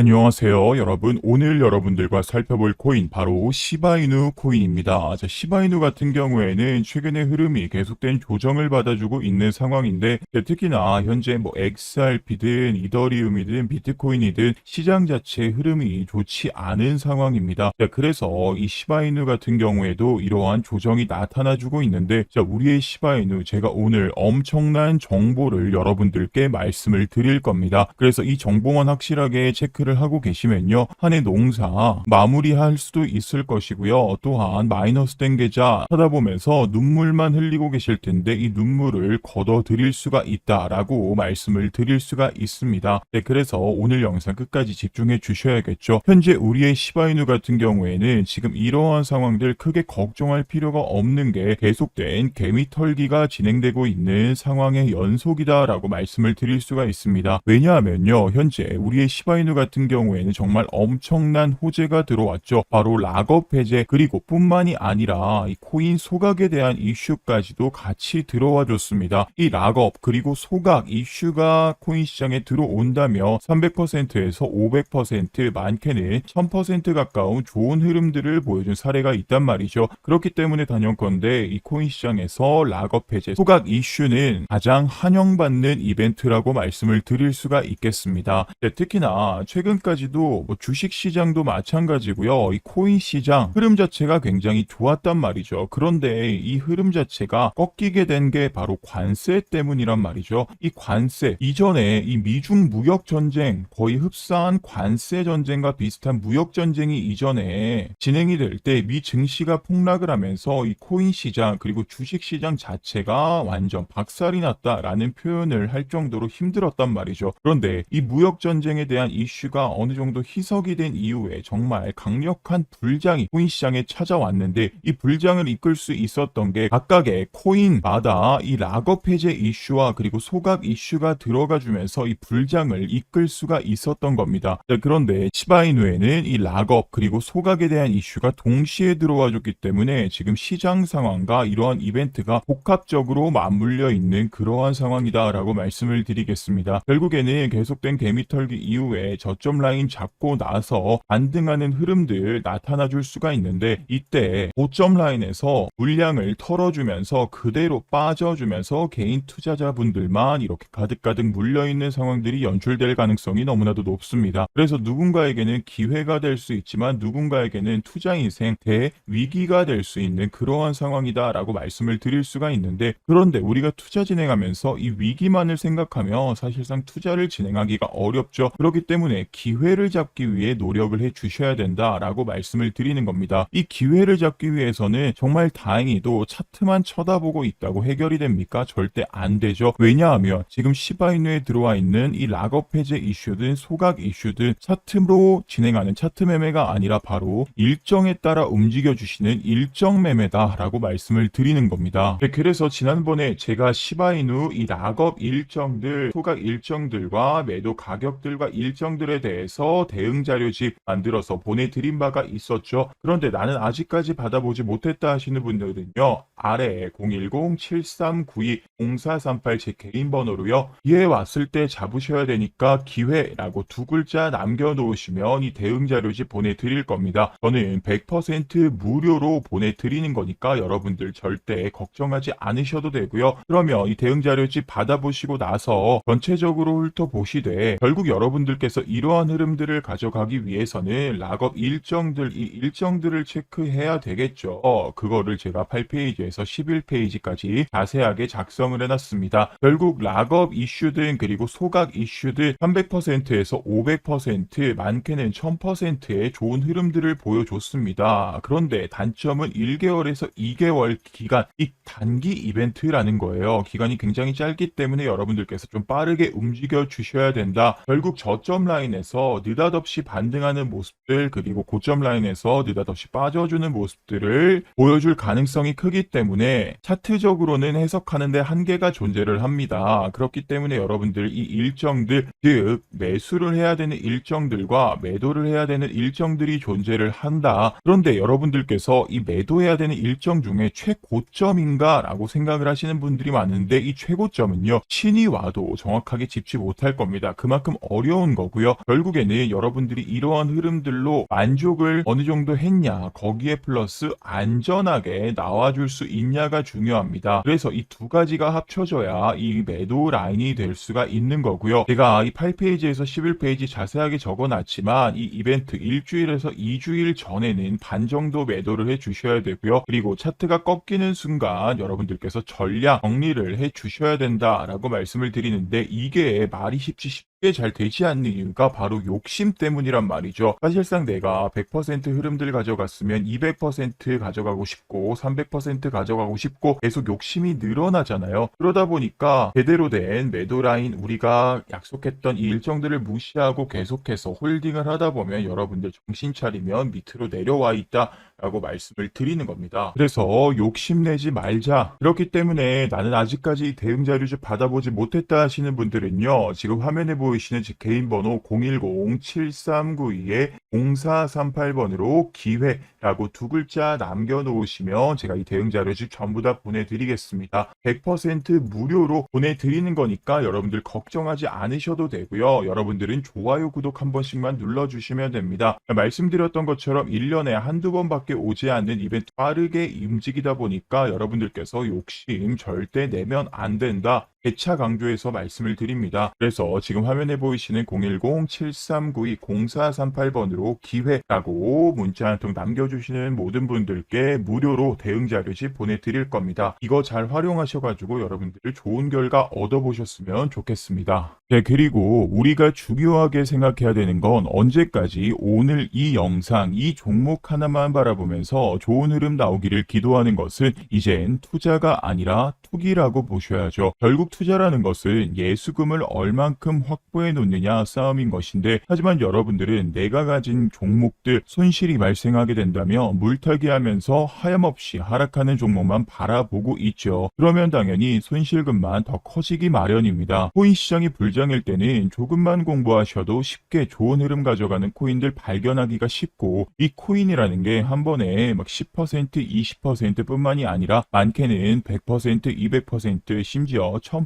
안녕하세요 여러분. 오늘 여러분들과 살펴볼 코인 바로 시바이누 코인입니다. 자, 시바이누 같은 경우에는 최근에 흐름이 계속된 조정을 받아주고 있는 상황인데 네, 특히나 현재 뭐 XRP든 이더리움이든 비트코인이든 시장 자체의 흐름이 좋지 않은 상황입니다. 자, 그래서 이 시바이누 같은 경우에도 이러한 조정이 나타나주고 있는데 자, 우리의 시바이누 제가 오늘 엄청난 정보를 여러분들께 말씀을 드릴 겁니다. 그래서 이 정보만 확실하게 체크를 하고 계시면요. 한 해 농사 마무리할 수도 있을 것이고요. 또한 마이너스 된 계좌 찾아보면서 눈물만 흘리고 계실 텐데 이 눈물을 걷어 드릴 수가 있다라고 말씀을 드릴 수가 있습니다. 네, 그래서 오늘 영상 끝까지 집중해 주셔야겠죠. 현재 우리의 시바이누 같은 경우에는 지금 이러한 상황들 크게 걱정할 필요가 없는 게 계속된 개미 털기가 진행되고 있는 상황의 연속이다라고 말씀을 드릴 수가 있습니다. 왜냐하면요. 현재 우리의 시바이누 같은 경우에는 정말 엄청난 호재가 들어왔죠. 바로 락업 해제 그리고 뿐만이 아니라 이 코인 소각에 대한 이슈까지도 같이 들어와 줬습니다. 이 락업 그리고 소각 이슈가 코인 시장에 들어온다며 300%에서 500% 많게는 1000% 가까운 좋은 흐름들을 보여준 사례가 있단 말이죠. 그렇기 때문에 단연컨대 이 코인 시장에서 락업 해제 소각 이슈는 가장 환영받는 이벤트라고 말씀을 드릴 수가 있겠습니다. 네, 특히나 최근 까지도 뭐 주식 시장도 마찬가지고요. 이 코인 시장 흐름 자체가 굉장히 좋았단 말이죠. 그런데 이 흐름 자체가 꺾이게 된 게 바로 관세 때문이란 말이죠. 이 관세 이전에 이 미중 무역 전쟁 거의 흡사한 관세 전쟁과 비슷한 무역 전쟁이 이전에 진행이 될 때 미 증시가 폭락을 하면서 이 코인 시장 그리고 주식 시장 자체가 완전 박살이 났다라는 표현을 할 정도로 힘들었단 말이죠. 그런데 이 무역 전쟁에 대한 이슈 가 어느 정도 희석이 된 이후에 정말 강력한 불장이 코인 시장에 찾아왔는데 이 불장을 이끌 수 있었던 게 각각의 코인마다 이 락업 해제 이슈와 그리고 소각 이슈가 들어가 주면서 이 불장을 이끌 수가 있었던 겁니다. 자, 그런데 시바이누에는 이 락업 그리고 소각에 대한 이슈가 동시에 들어와 줬기 때문에 지금 시장 상황과 이러한 이벤트가 복합적으로 맞물려 있는 그러한 상황이다라고 말씀을 드리겠습니다. 결국에는 계속된 개미 털기 이후에 저점 라인 잡고 나서 반등하는 흐름들 나타나 줄 수가 있는데 이때 고점 라인에서 물량을 털어주면서 그대로 빠져주면서 개인 투자자분들만 이렇게 가득가득 물려있는 상황들이 연출될 가능성이 너무나도 높습니다. 그래서 누군가에게는 기회가 될 수 있지만 누군가에게는 투자 인생 대위기가 될 수 있는 그러한 상황이다 라고 말씀을 드릴 수가 있는데 그런데 우리가 투자 진행하면서 이 위기만을 생각하며 사실상 투자를 진행하기가 어렵죠. 그렇기 때문에 기회를 잡기 위해 노력을 해 주셔야 된다라고 말씀을 드리는 겁니다. 이 기회를 잡기 위해서는 정말 다행히도 차트만 쳐다보고 있다고 해결이 됩니까? 절대 안 되죠. 왜냐하면 지금 시바이누에 들어와 있는 이 락업 해제 이슈든 소각 이슈든 차트로 진행하는 차트 매매가 아니라 바로 일정에 따라 움직여 주시는 일정 매매다라고 말씀을 드리는 겁니다. 네, 그래서 지난번에 제가 시바이누 이 락업 일정들, 소각 일정들과 매도 가격들과 일정들 에 대해서 대응 자료집 만들어서 보내드린 바가 있었죠. 그런데 나는 아직까지 받아보지 못했다 하시는 분들은요. 아래에 010-7392-0438 제 개인 번호로요. 기회 왔을 때 잡으셔야 되니까 기회라고 두 글자 남겨놓으시면 이 대응 자료집 보내드릴 겁니다. 저는 100% 무료로 보내드리는 거니까 여러분들 절대 걱정하지 않으셔도 되고요. 그러면 이 대응 자료집 받아보시고 나서 전체적으로 훑어보시되 결국 여러분들께서 이 러한 흐름들을 가져가기 위해서는 락업 일정들 이 일정들을 체크해야 되겠죠. 어, 그거를 제가 8페이지에서 11페이지까지 자세하게 작성을 해놨습니다. 결국 락업 이슈든 그리고 소각 이슈든 300%에서 500% 많게는 1000%의 좋은 흐름들을 보여줬습니다. 그런데 단점은 1개월에서 2개월 기간 이 단기 이벤트라는 거예요. 기간이 굉장히 짧기 때문에 여러분들께서 좀 빠르게 움직여 주셔야 된다. 결국 저점 라인에 서 느닷없이 반등하는 모습들 그리고 고점 라인에서 느닷없이 빠져주는 모습들을 보여줄 가능성이 크기 때문에 차트적으로는 해석하는데 한계가 존재를 합니다. 그렇기 때문에 여러분들 이 일정들 즉 매수를 해야 되는 일정들과 매도를 해야 되는 일정들이 존재를 한다. 그런데 여러분들께서 이 매도해야 되는 일정 중에 최고점인가 라고 생각을 하시는 분들이 많은데 이 최고점은요 신이 와도 정확하게 짚지 못할 겁니다. 그만큼 어려운 거고요. 결국에는 여러분들이 이러한 흐름들로 만족을 어느 정도 했냐, 거기에 플러스 안전하게 나와줄 수 있냐가 중요합니다. 그래서 이 두 가지가 합쳐져야 이 매도 라인이 될 수가 있는 거고요. 제가 이 8페이지에서 11페이지 자세하게 적어놨지만 이 이벤트 일주일에서 2주일 전에는 반 정도 매도를 해 주셔야 되고요. 그리고 차트가 꺾이는 순간 여러분들께서 전략 정리를 해 주셔야 된다라고 말씀을 드리는데 이게 말이 쉽지 쉽게 잘 되지 않는 이유가 바로 욕심 때문이란 말이죠. 사실상 내가 100% 흐름들 가져갔으면 200% 가져가고 싶고 300% 가져가고 싶고 계속 욕심이 늘어나잖아요. 그러다 보니까 제대로 된 매도 라인 우리가 약속했던 이 일정들을 무시하고 계속해서 홀딩을 하다 보면 여러분들 정신 차리면 밑으로 내려와 있다. 라고 말씀을 드리는 겁니다. 그래서 욕심내지 말자. 그렇기 때문에 나는 아직까지 대응 자료를 받아보지 못했다 하시는 분들은요. 지금 화면에 보이시는 제 개인 번호 010-7392에 0438번으로 기회라고 두 글자 남겨놓으시면 제가 이 대응 자료를 전부 다 보내드리겠습니다. 100% 무료로 보내드리는 거니까 여러분들 걱정하지 않으셔도 되고요. 여러분들은 좋아요, 구독 한 번씩만 눌러주시면 됩니다. 말씀드렸던 것처럼 1년에 한두 번밖에 오지 않는 이벤트 빠르게 움직이다 보니까 여러분들께서 욕심 절대 내면 안 된다. 재차 강조해서 말씀을 드립니다. 그래서 지금 화면에 보이시는 010-7392-0438번으로 기회라고 문자 한 통 남겨주시는 모든 분들께 무료로 대응 자료집 보내드릴 겁니다. 이거 잘 활용하셔가지고 여러분들 좋은 결과 얻어보셨으면 좋겠습니다. 네, 그리고 우리가 중요하게 생각해야 되는 건 언제까지 오늘 이 영상, 이 종목 하나만 바라보면서 좋은 흐름 나오기를 기도하는 것은 이젠 투자가 아니라 투기라고 보셔야죠. 결국 투자라는 것은 예수금을 얼만큼 확보해 놓느냐 싸움인 것인데 하지만 여러분들은 내가 가진 종목들 손실이 발생하게 된다면 물타기 하면서 하염없이 하락하는 종목만 바라보고 있죠. 그러면 당연히 손실금만 더 커지기 마련입니다. 코인 시장이 불장일 때는 조금만 공부하셔도 쉽게 좋은 흐름 가져가는 코인들 발견하기가 쉽고 이 코인이라는 게 한 번에 막 10% 20% 뿐만이 아니라 많게는 100% 200% 심지어 1000%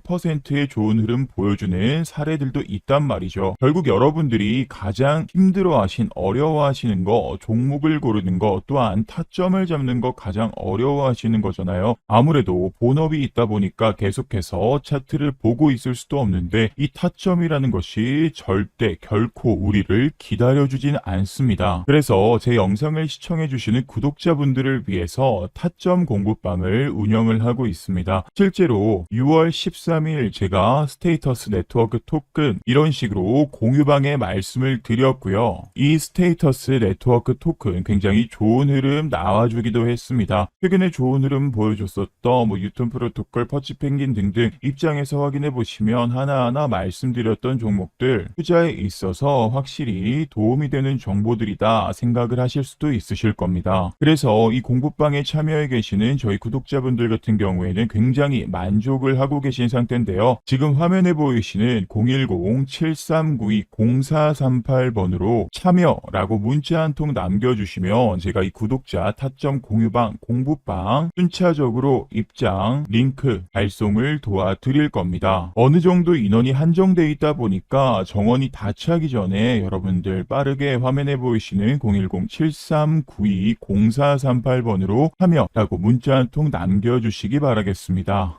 의 좋은 흐름 보여주는 사례들도 있단 말이죠. 결국 여러분들이 가장 힘들어하신 어려워하시는 거 종목을 고르는 거 또한 타점을 잡는 거 가장 어려워하시는 거잖아요. 아무래도 본업이 있다 보니까 계속해서 차트를 보고 있을 수도 없는데 이 타점이라는 것이 절대 결코 우리를 기다려주진 않습니다. 그래서 제 영상을 시청해 주시는 구독자분들을 위해서 타점 공부방을 운영을 하고 있습니다. 실제로 6월 13일 제가 스테이터스 네트워크 토큰 이런 식으로 공유방에 말씀을 드렸고요. 이 스테이터스 네트워크 토큰 굉장히 좋은 흐름 나와주기도 했습니다. 최근에 좋은 흐름 보여줬었던 뭐 유턴 프로토콜, 퍼치 펭귄 등등 입장에서 확인해 보시면 하나하나 말씀드렸던 종목들 투자에 있어서 확실히 도움이 되는 정보들이다 생각을 하실 수도 있으실 겁니다. 그래서 이 공부방에 참여해 계시는 저희 구독자분들 같은 경우에는 굉장히 만족을 하고 계신 상태인데요. 지금 화면에 보이시는 010-7392-0438번으로 참여라고 문자 한 통 남겨주시면 제가 이 구독자 타점 공유방 공부방 순차적으로 입장 링크 발송을 도와드릴 겁니다. 어느 정도 인원이 한정돼 있다 보니까 정원이 다 차기 전에 여러분들 빠르게 화면에 보이시는 010-7392-0438번으로 참여라고 문자 한 통 남겨주시기 바라겠습니다.